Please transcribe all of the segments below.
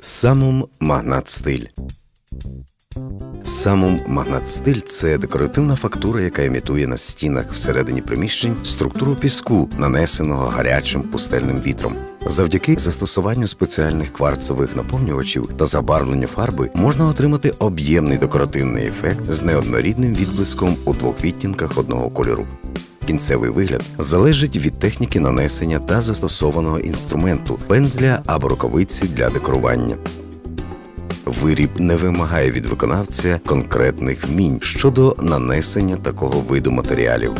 Самум магнат стиль. Самум магнат стиль це декоративна фактура, яка імітує на стінах всередині приміщень структуру піску, нанесеного гарячим пустельним вітром. Завдяки застосуванню спеціальних кварцевих наповнювачів та забарвленню фарби можна отримати об'ємний декоративний ефект з неоднорідним відблиском у двох відтінках одного кольору. Кінцевий вигляд залежить від техніки нанесення та застосованого інструменту пензля або рукавиці для декорування. Виріб не вимагає від виконавця конкретних вмінь щодо нанесення такого виду матеріалів.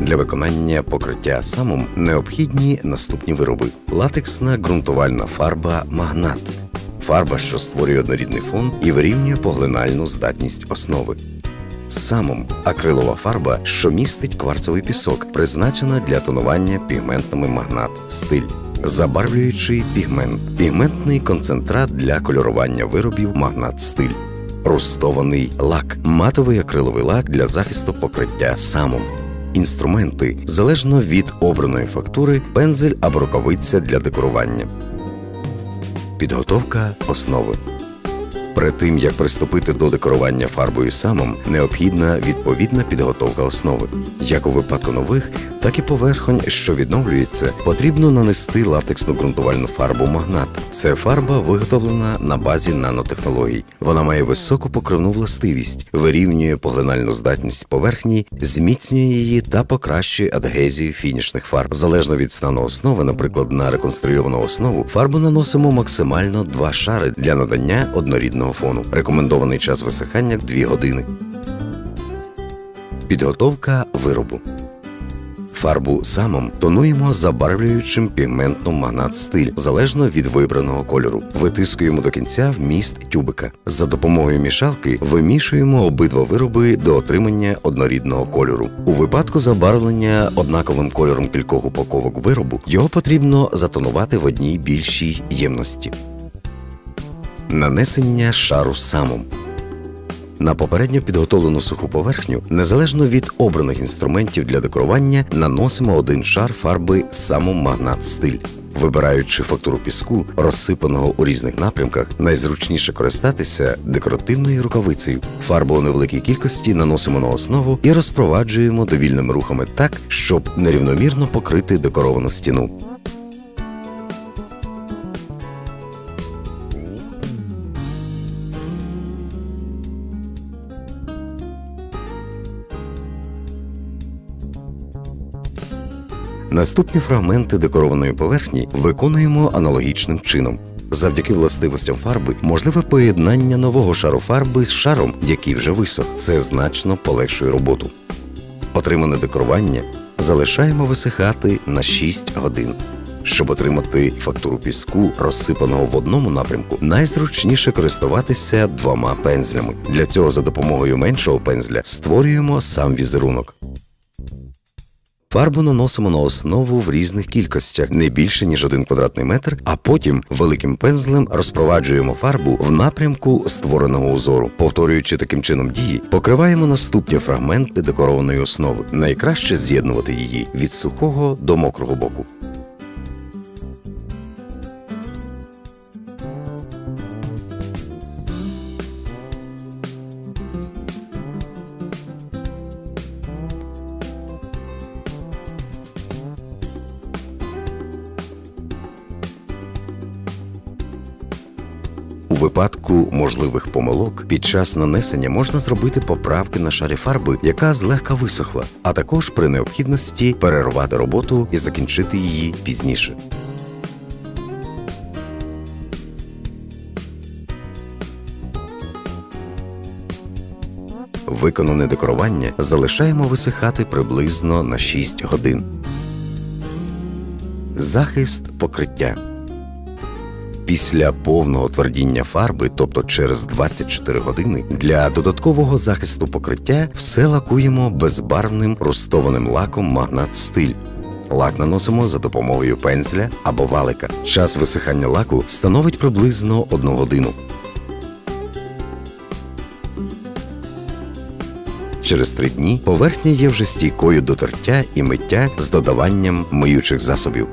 Для виконання покриття самом необхідні наступні вироби: латексна ґрунтувальна фарба магнат, фарба, що створює однорідний фон і вирівнює поглинальну здатність основи. Самом акрилова фарба, що містить кварцевий пісок, призначена для тонування пігментами магнат, стиль. Забарвлюючий пігмент, пігментний концентрат для кольорування виробів магнат стиль, рустований лак, матовий акриловий лак для захисту покриття самом. Інструменти залежно від обраної фактури, пензель або рукавиця для декорування. Підготовка основи. Перед тим як приступити до декорування фарбою самом, необхідна відповідна підготовка основи. Як у випадку нових, так і поверхонь, що відновлюється, потрібно нанести латексну ґрунтувальну фарбу магнат. Це фарба виготовлена на базі нанотехнологій. Вона має високу покривну властивість, вирівнює поглинальну здатність поверхні, зміцнює її та покращує адгезію фінішних фарб. Залежно від стану основи, наприклад, на реконструйовану основу, фарбу наносимо максимально два шари для надання однорідного фону. Рекомендований час висихання 2 години. Підготовка виробу. Фарбу самом тонуємо забарвлюючим пігментом магнат стиль залежно від вибраного кольору. Витискуємо до кінця вміст тюбика. За допомогою мішалки вимішуємо обидва вироби до отримання однорідного кольору. У випадку забарвлення однаковим кольором кількох упаковок виробу його потрібно затонувати в одній більшій ємності. Нанесення шару самом. На попередньо підготовлену суху поверхню, незалежно від обраних інструментів для декорування, наносимо один шар фарби самом магнат стиль. Вибираючи фактуру піску, розсипаного у різних напрямках, найзручніше користатися декоративною рукавицею. Фарбу у невеликій кількості наносимо на основу і розпроваджуємо довільними рухами так, щоб нерівномірно покрити декоровану стіну. Наступні фрагменти декорованої поверхні виконуємо аналогічним чином. Завдяки властивостям фарби можливе поєднання нового шару фарби з шаром, який вже висох. Це значно полегшує роботу. Отримане декорування залишаємо висихати на 6 годин. Щоб отримати фактуру піску, розсипаного в одному напрямку, найзручніше користуватися двома пензлями. Для цього за допомогою меншого пензля створюємо сам візерунок. Фарбу наносимо на основу в різних кількостях, не більше ніж один квадратний метр, а потім великим пензлем розпроваджуємо фарбу в напрямку створеного узору. Повторюючи таким чином дії, покриваємо наступні фрагменти декорованої основи. Найкраще з'єднувати її від сухого до мокрого боку. У випадку можливих помилок під час нанесення можна зробити поправки на шарі фарби, яка злегка висохла, а також при необхідності перервати роботу і закінчити її пізніше. Виконане декорування залишаємо висихати приблизно на 6 годин. Захист покриття. Після повного твердіння фарби, тобто через 24 години, для додаткового захисту покриття все лакуємо безбарвним рустованим лаком магнат стиль. Лак наносимо за допомогою пензля або валика. Час висихання лаку становить приблизно 1 годину. Через три дні поверхня є вже стійкою до тертя і миття з додаванням миючих засобів.